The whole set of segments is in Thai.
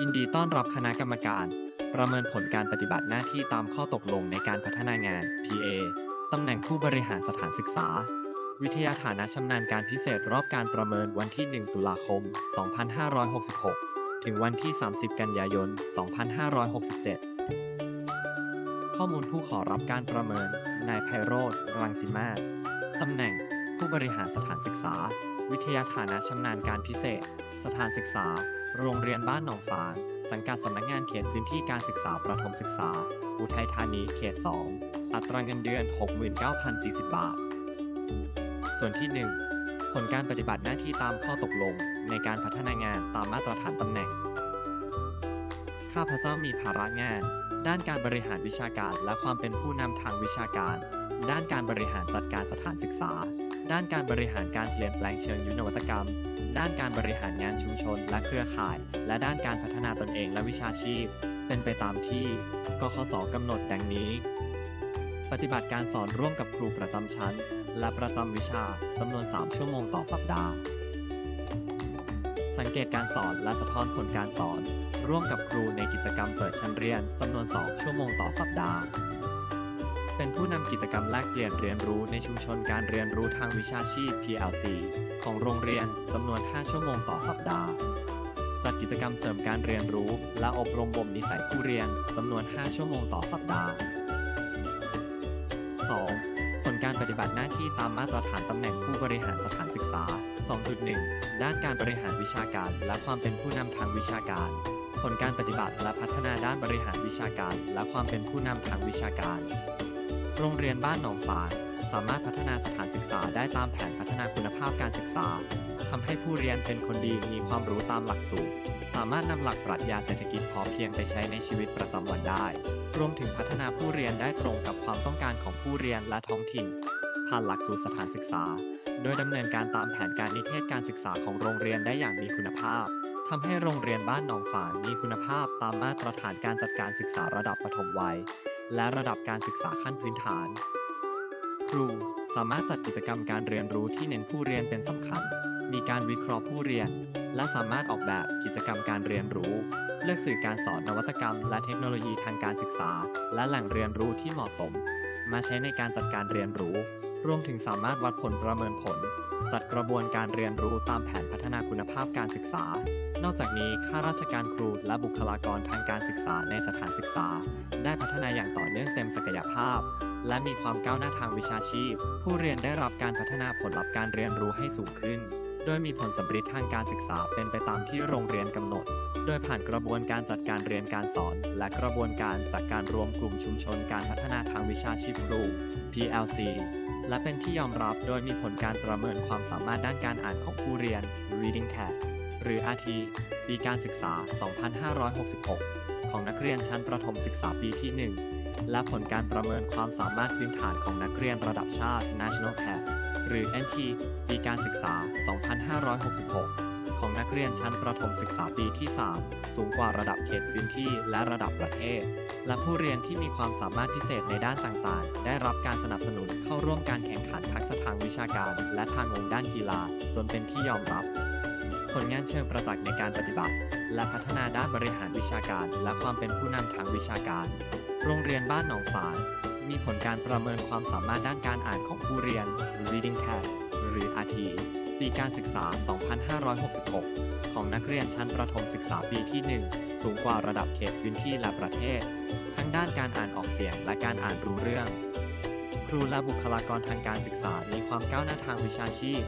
ยินดีต้อนรับคณะกรรมการ ประเมินผลการปฏิบัติหน้าที่ตามข้อตกลงในการพัฒนางาน PA ตำแหน่งผู้บริหารสถานศึกษา วิทยาฐานะชำนาญการพิเศษรอบการประเมินวันที่ 1 ตุลาคม 2566 ถึงวันที่ 30 กันยายน 2567 ข้อมูลผู้ขอรับการประเมิน นายไพโรธรังสิมาศตำแหน่ง ผู้บริหารสถานศึกษา วิทยาฐานะชำนาญการพิเศษ สถานศึกษา โรงเรียนบ้านหนองฝางสังกัดสำนักงานเขตพื้นที่การศึกษาประถมศึกษา อุทัยธานีเขต 2 อัตราเงินเดือน 69,040 บาท ส่วนที่ 1 ผลการปฏิบัติหน้าที่ตามข้อตกลงในการพัฒนางานตามมาตรฐานตำแหน่ง ข้าพเจ้ามีภาระงาน ด้านการบริหารวิชาการและความเป็นผู้นำทางวิชาการ ด้านการบริหารจัดการสถานศึกษา ด้านการบริหารการเปลี่ยนแปลงเชิงยุทธนวัตกรรม ด้านการบริหารงานชุมชน และเครือข่าย และด้านการพัฒนาตนเองและวิชาชีพ เป็นไปตามที่กคสกำหนดดังนี้ ปฏิบัติการสอนร่วมกับครูประจำชั้น และประจำวิชาจำนวน 3 ชั่วโมงต่อสัปดาห์ สังเกตการสอนและสะท้อนผลการสอน ร่วมกับครูในกิจกรรมเปิดชั้นเรียนจำนวน 2 ชั่วโมงต่อสัปดาห์ เป็นผู้นำกิจกรรมแลกเปลี่ยนเรียนรู้ในชุมชนการเรียนรู้ทางวิชาชีพ PLC ของโรงเรียนจำนวน 5 ชั่วโมงต่อสัปดาห์ จัดกิจกรรมเสริมการเรียนรู้ และอบรมบ่มนิสัยผู้เรียนจำนวน 5 ชั่วโมงต่อสัปดาห์ 2. ผลการปฏิบัติหน้าที่ตามมาตรฐานตำแหน่งผู้บริหารสถานศึกษา 2.1 ด้านการบริหารวิชาการและความเป็นผู้นำทางวิชาการ ผลการปฏิบัติและพัฒนาด้านบริหารวิชาการ และความเป็นผู้นำทางวิชาการ โรงเรียนบ้านหนองฝางสามารถพัฒนาสถานศึกษาได้ตามแผนพัฒนาคุณภาพการศึกษาทำให้ผู้เรียนเป็นคนดีมีความรู้ตามหลักสูตร สามารถนำหลักปรัชญาเศรษฐกิจพอเพียงไปใช้ในชีวิตประจำวันได้ รวมถึงพัฒนาผู้เรียนได้ตรงกับความต้องการของผู้เรียนและท้องถิ่น ผ่านหลักสูตรสถานศึกษา โดยดำเนินการตามแผนการนิเทศการศึกษาของโรงเรียนได้อย่างมีคุณภาพทำให้โรงเรียนบ้านหนองฝางมีคุณภาพตามมาตรฐานการจัดการศึกษาระดับปฐมวัย และระดับการศึกษาขั้นพื้นฐาน ครูสามารถจัดกิจกรรมการเรียนรู้ที่เน้นผู้เรียนเป็นสำคัญ มีการวิเคราะห์ผู้เรียน และสามารถออกแบบกิจกรรมการเรียนรู้ เลือกสื่อการสอนนวัตกรรม และเทคโนโลยีทางการศึกษา และแหล่งเรียนรู้ที่เหมาะสม มาใช้ในการจัดการเรียนรู้ รวมถึงสามารถวัดผลประเมินผล จัดกระบวนการเรียนรู้ตามแผนพัฒนาคุณภาพการศึกษา นอกจากนี้ข้าราชการครูและบุคลากรทางการศึกษาในสถานศึกษา ได้พัฒนาอย่างต่อเนื่องเต็มศักยภาพ และมีความก้าวหน้าทางวิชาชีพ ผู้เรียนได้รับการพัฒนาผลลัพธ์การเรียนรู้ให้สูงขึ้น โดยมีผลสำฤทธิ์ทางการศึกษาเป็นไปตามที่โรงเรียนกำหนด โดยผ่านกระบวนการจัดการเรียนการสอน และกระบวนการจากการรวมกลุ่มชุมชนการพัฒนาทางวิชาชีพครู PLC และเป็นที่ยอมรับโดยมีผลการประเมินความสามารถด้านการอ่านของผู้เรียน Reading Test หรือ RT ปีการศึกษา 2566 ของนักเรียนชั้นประถมศึกษาปีที่ 1 และผลการประเมินความสามารถพื้นฐานของนักเรียนระดับชาติ National Test หรือ NT ปีการศึกษา 2566 ของนักเรียนชั้นประถมศึกษาปีที่ 3 สูงกว่าระดับเขตพื้นที่และระดับประเทศ และผู้เรียนที่มีความสามารถพิเศษในด้านต่างๆ ได้รับการสนับสนุนเข้าร่วมการแข่งขันทักษะทางวิชาการ และทางวงด้านกีฬา จนเป็นที่ยอมรับ ผลงานเชิงประจักษ์ในการปฏิบัติ และพัฒนาด้านบริหารวิชาการ และความเป็นผู้นำทางวิชาการ โรงเรียนบ้านหนองฝาง มีผลการประเมินความสามารถด้านการอ่านของผู้เรียน Reading Test หรือ RT ปีการศึกษา 2566 ของนักเรียนชั้นประถมศึกษาปีที่ 1 สูงกว่าระดับเขตพื้นที่และประเทศ ทั้งด้านการอ่านออกเสียงและการอ่านรู้เรื่อง ครูและบุคลากรทางการศึกษา มีความก้าวหน้าทางวิชาชีพ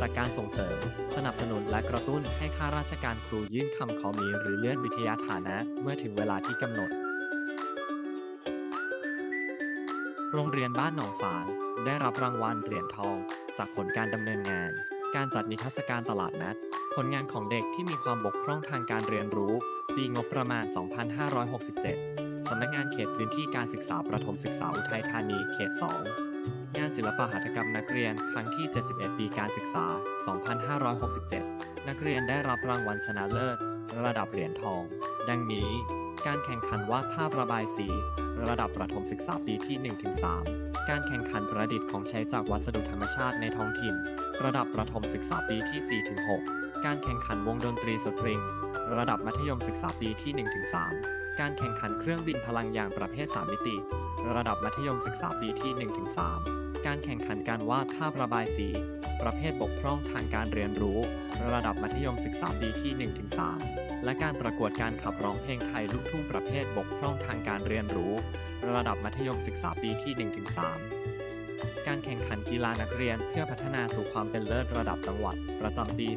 จากการส่งเสริม สนับสนุนและกระตุ้นให้ข้าราชการครูยื่นคำขอมีหรือเลื่อนวิทยาฐานะ เมื่อถึงเวลาที่กำหนด โรงเรียนบ้านหนองฝางได้รับรางวัลเหรียญทอง จากผลการดำเนินงาน การจัดนิทรรศการตลาดนัด ผลงานของเด็กที่มีความบกพร่องทางการเรียนรู้ ปีงบประมาณ 2567 สำนักงานเขตพื้นที่การศึกษาประถมศึกษาอุทัยธานีเขต 2 งานศิลปหัตถกรรมนักเรียนครั้งที่ 71 ปีการศึกษา 2567 นักเรียนได้รับรางวัลชนะเลิศ ระดับเหรียญทอง ดังนี้ การแข่งขันวาดภาพระบายสี ระดับประถมศึกษาปีที่ 1-3 การแข่งขันประดิษฐ์ของใช้จากวัสดุธรรมชาติในท้องถิ่น ระดับประถมศึกษาปีที่ 4-6 การแข่งขันวงดนตรีสตริง ระดับมัธยมศึกษาปีที่ 1-3 การแข่งขันเครื่องบินพลังยางประเภท 3 มิติ ระดับมัธยมศึกษาปีที่ 1-3 การแข่งขันการวาดภาพระบายสี ประเภทบกพร่องทางการเรียนรู้ ระดับมัธยมศึกษาปีที่ 1-3 และการประกวดการขับร้องเพลงไทยลูกทุ่งประเภทบกพร่องทางการเรียนรู้ ระดับมัธยมศึกษาปีที่ 1-3 การแข่งขันกีฬานักเรียนเพื่อพัฒนาสู่ความเป็นเลิศระดับจังหวัด ประจำปี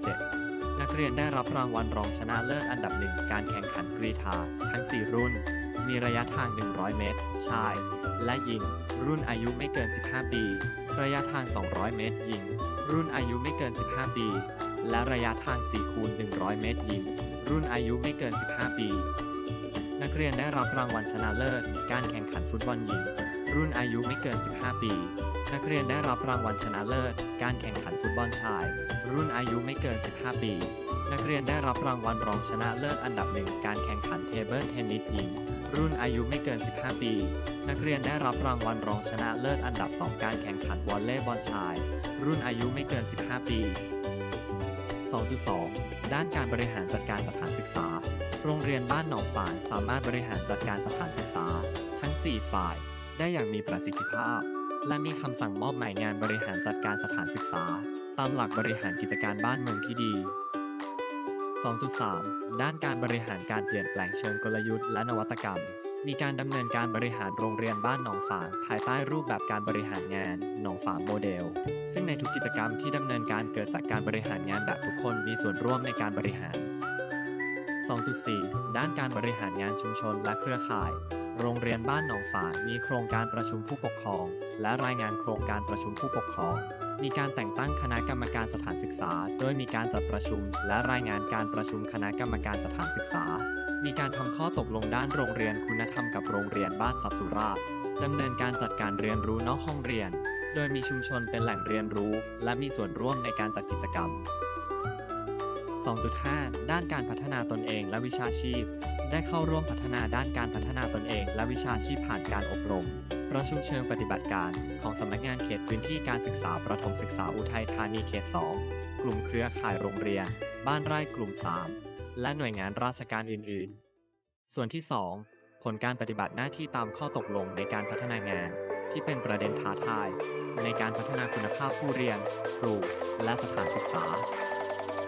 2567 นักเรียนได้รับรางวัลรองชนะเลิศอันดับหนึ่งการแข่งขันกรีธาทั้ง 4 รุ่น มีระยะทาง 100 เมตร ชาย และหญิง รุ่นอายุไม่เกิน 15 ปี ระยะทาง 200 เมตรหญิง รุ่นอายุไม่เกิน 15 ปี และระยะทาง 4 คูณ 100 เมตรหญิง รุ่นอายุไม่เกิน 15 ปี นักเรียนได้รับรางวัลชนะเลิศ การแข่งขันฟุตบอลหญิง รุ่นอายุไม่เกิน 15 ปี นักเรียนได้รับรางวัลชนะเลิศ การแข่งขันฟุตบอลชาย รุ่นอายุไม่เกิน 15 ปี นักเรียนได้รับรางวัลรองชนะเลิศอันดับหนึ่งการแข่งขันเทเบิลเทนนิสหญิง รุ่นอายุไม่เกิน 15 ปี นักเรียนได้รับรางวัลรองชนะเลิศอันดับ2การแข่งขันวอลเลย์บอลชาย รุ่นอายุไม่เกิน 15 ปี 2.2 ด้านการบริหารจัดการสถานศึกษา โรงเรียนบ้านหนองฝางสามารถบริหารจัดการสถานศึกษา ทั้ง 4 ฝ่าย ได้อย่างมีประสิทธิภาพ และมีคำสั่งมอบหมายงานบริหารจัดการสถานศึกษา ตามหลักบริหารกิจการบ้านเมืองที่ดี 2.3 ด้านการบริหารการเปลี่ยนแปลงเชิงกลยุทธ์และนวัตกรรม มีการดำเนินการบริหารโรงเรียนบ้านหนองฝางภายใต้รูปแบบการบริหารงานหนองฝางโมเดล ซึ่งในทุกกิจกรรมที่ดำเนินการเกิดจากการบริหารงานแบบทุกคนมีส่วนร่วมในการบริหาร 2.4 ด้านการบริหารงานชุมชนและเครือข่าย โรงเรียนบ้านหนองฝางมีโครงการประชุมผู้ปกครอง และรายงานโครงการประชุมผู้ปกครอง มีการแต่งตั้งคณะกรรมการสถานศึกษา โดยมีการจัดประชุม และรายงานการประชุมคณะกรรมการสถานศึกษา มีการทำข้อตกลงด้านโรงเรียนคุณธรรมกับโรงเรียนบ้านสัตสุราษฎร์ดำเนินการจัดการเรียนรู้นอกห้องเรียน โดยมีชุมชนเป็นแหล่งเรียนรู้ และมีส่วนร่วมในการจัดกิจกรรม 2.5 ด้านการพัฒนาตนเองและวิชาชีพ ได้เข้าร่วมพัฒนาด้านการพัฒนาตนเอง และวิชาชีพผ่านการอบรม ประชุมเชิงปฏิบัติการ ของสำนักงานเขตพื้นที่การศึกษาประถมศึกษาอุทัยธานีเขต 2 กลุ่มเครือข่ายโรงเรียน บ้านไร่กลุ่ม 3 และหน่วยงานราชการอื่น ๆ ส่วนที่ 2 ผลการปฏิบัติหน้าที่ตามข้อตกลงในการพัฒนางาน ที่เป็นประเด็นท้าทาย ในการพัฒนาคุณภาพผู้เรียน ครู และสถานศึกษา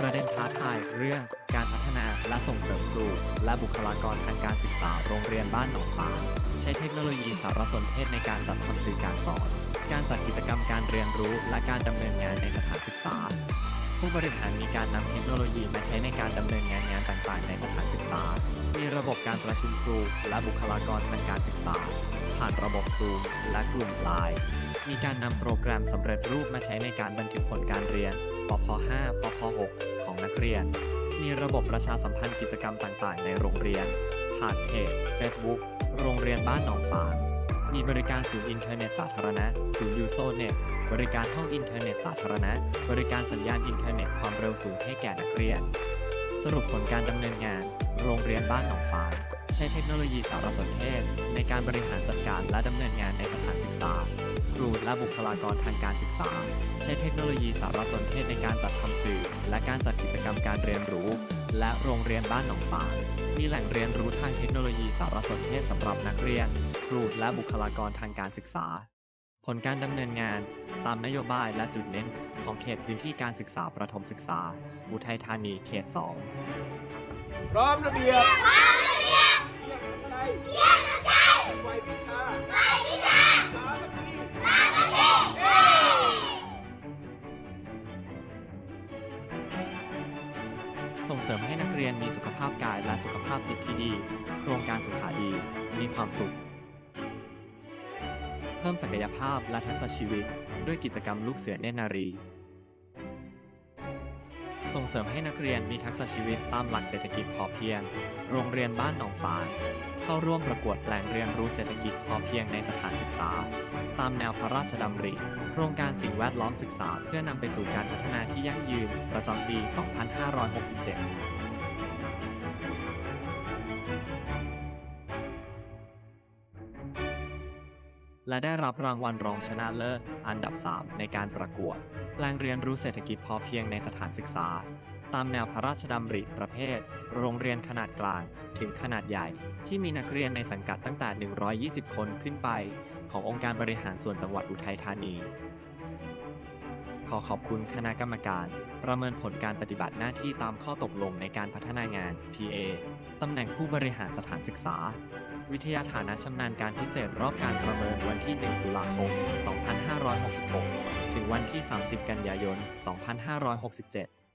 ประเด็นท้าทายเรื่องการพัฒนาและส่งเสริมครูและบุคลากรทางการศึกษาโรงเรียนบ้านหนองฝางใช้เทคโนโลยีสารสนเทศในการจัดทำสื่อการสอน การจัดกิจกรรมการเรียนรู้และการดำเนินงานในสถานศึกษา ผู้บริหารมีการนำเทคโนโลยีมาใช้ในการดำเนินงานงานต่างๆ ในสถานศึกษา มีระบบการประชุมครูและบุคลากรทางการศึกษา ผ่านระบบซูมและกลุ่มไลน์ มีการนำโปรแกรมสำเร็จรูปมาใช้ในการบันทึกผลการเรียน ปพ 5 ปพ 6 ของนักเรียน มีระบบประชาสัมพันธ์กิจกรรมต่างๆ ในโรงเรียน ผ่านเพจ Facebook โรงเรียนบ้านหนองฝางมีบริการศูนย์อินเทอร์เน็ตสาธารณะ ศูนย์ยูโซเน็ต บริการห้องอินเทอร์เน็ตสาธารณะ บริการสัญญาณอินเทอร์เน็ตความเร็วสูงให้แก่นักเรียน สรุปผลการดำเนินงาน โรงเรียนบ้านหนองฝางใช้เทคโนโลยีสารสนเทศ ในการบริหารจัดการและดำเนินงานในสถานศึกษา ครูและบุคลากรทางการศึกษา ใช้เทคโนโลยีสารสนเทศในการจัดทำสื่อ และการจัดกิจกรรมการเรียนรู้ และโรงเรียนบ้านหนองฝางมีแหล่งเรียนรู้ทางเทคโนโลยีสารสนเทศสำหรับนักเรียน ครูและบุคลากรทางการศึกษา ผลการดำเนินงานตามนโยบายและจุดเน้นของเขตพื้นที่การศึกษาประถมศึกษา อุทัยธานีเขต 2 พร้อมระเบียบพร้อมระเบียบเยี่ยมน้ำใจเยี่ยมน้ำใจไฟวิชาไฟวิชา ส่งเสริมให้นักเรียนมีสุขภาพกายและสุขภาพจิตที่ดี โครงการสุขาดี มีความสุข เพิ่มศักยภาพและทักษะชีวิต ด้วยกิจกรรมลูกเสือเนนารี ส่งเสริมให้นักเรียนมีทักษะชีวิตตามหลักเศรษฐกิจพอเพียง โรงเรียนบ้านหนองฝางเข้าร่วมประกวดแปลงเรียนรู้เศรษฐกิจพอเพียงในสถานศึกษา ตามแนวพระราชดำริ โครงการสิ่งแวดล้อมศึกษา เพื่อนำไปสู่การพัฒนาที่ยั่งยืน ประจำปี 2567 และได้รับรางวัลรองชนะเลิศอันดับ 3 ในการประกวดแปลงเรียนรู้เศรษฐกิจพอเพียงในสถานศึกษา ตามแนวพระราชดำริประเภท โรงเรียนขนาดกลาง ถึงขนาดใหญ่ ที่มีนักเรียนในสังกัดตั้งแต่ 120 คนขึ้นไป ขององค์การบริหารส่วนจังหวัดอุทัยธานี ขอขอบคุณคณะกรรมการ ประเมินผลการปฏิบัติหน้าที่ตามข้อตกลงในการพัฒนางาน PA ตำแหน่งผู้บริหารสถานศึกษา วิทยาฐานะชำนาญการพิเศษรอบการประเมินวันที่ 1 ตุลาคม 2566 ถึงวันที่ 30 กันยายน 2567